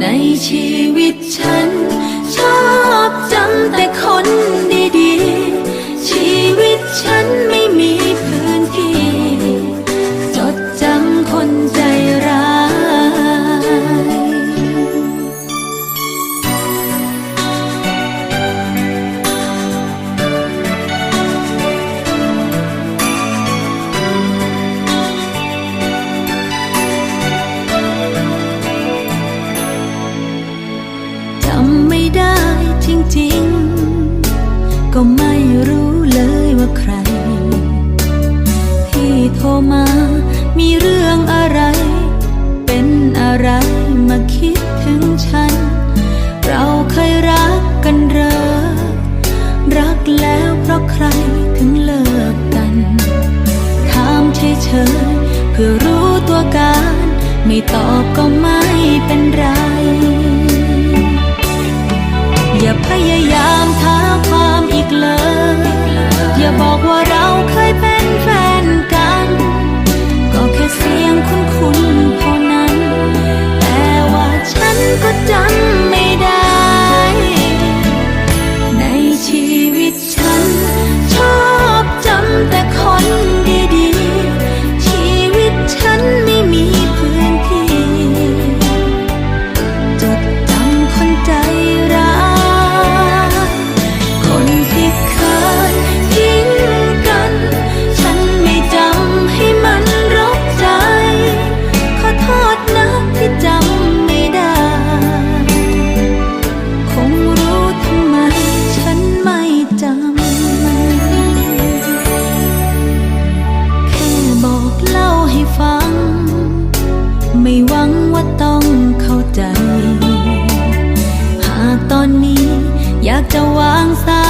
ในชีวิตฉัน จริงๆก็ไม่รู้เลยว่าใคร พี่โทรมา มีเรื่องอะไร เป็นอะไรมาคิดถึงฉัน เราเคยรักกันเรอ รักแล้วเพราะใครถึงเลิกกันถามเฉยๆเพื่อรู้ตัวการ ไม่ตอบก็ไม่เป็นไร อย่าพยายามทำ ไม่หวังว่าต้องเข้าใจ หากตอนนี้อยากจะวางสาย